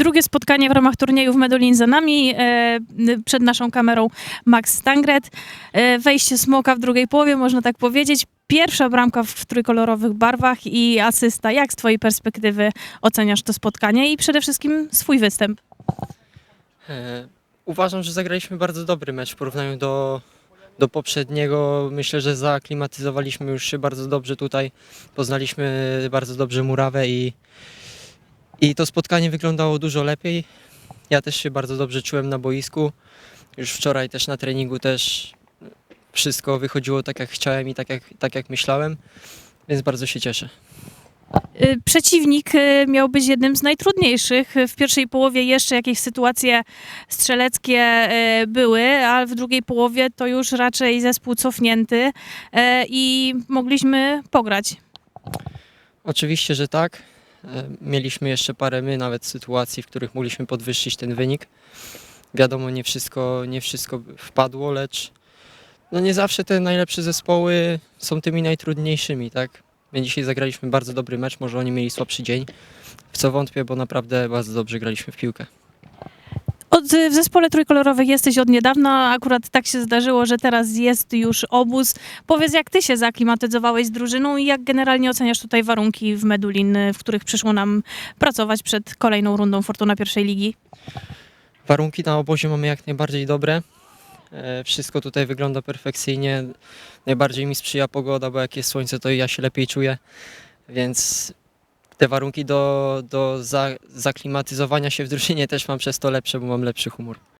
drugie spotkanie w ramach turnieju w Medulin za nami. E, przed naszą kamerą Max Stangret. E, wejście Smoka w drugiej połowie, można tak powiedzieć. Pierwsza bramka w trójkolorowych barwach i asysta. Jak z twojej perspektywy oceniasz to spotkanie i przede wszystkim swój występ? E, Uważam, że zagraliśmy bardzo dobry mecz w porównaniu do, do poprzedniego. Myślę, że zaaklimatyzowaliśmy już się bardzo dobrze tutaj. Poznaliśmy bardzo dobrze murawę i, i to spotkanie wyglądało dużo lepiej. Ja też się bardzo dobrze czułem na boisku. Już wczoraj też na treningu też wszystko wychodziło tak jak chciałem i tak jak, tak jak myślałem, więc bardzo się cieszę. E, Przeciwnik e, miał być jednym z najtrudniejszych. W pierwszej połowie jeszcze jakieś sytuacje strzeleckie e, były, a w drugiej połowie to już raczej zespół cofnięty i mogliśmy pograć. Oczywiście, że tak. E, Mieliśmy jeszcze parę my nawet sytuacji, w których mogliśmy podwyższyć ten wynik. Wiadomo, nie wszystko, nie wszystko wpadło, lecz no nie zawsze te najlepsze zespoły są tymi najtrudniejszymi, tak? My dzisiaj zagraliśmy bardzo dobry mecz, może oni mieli słabszy dzień, w co wątpię, bo naprawdę bardzo dobrze graliśmy w piłkę. W zespole trójkolorowych jesteś od niedawna, akurat tak się zdarzyło, że teraz jest już obóz. Powiedz, jak ty się zaaklimatyzowałeś z drużyną i jak generalnie oceniasz tutaj warunki w Medulin, w których przyszło nam pracować przed kolejną rundą Fortuna pierwszej ligi? Warunki na obozie mamy jak najbardziej dobre. E, Wszystko tutaj wygląda perfekcyjnie. Najbardziej mi sprzyja pogoda, bo jak jest słońce, to ja się lepiej czuję. Więc te warunki do, do za, zaklimatyzowania się w drużynie też mam przez to lepsze, bo mam lepszy humor.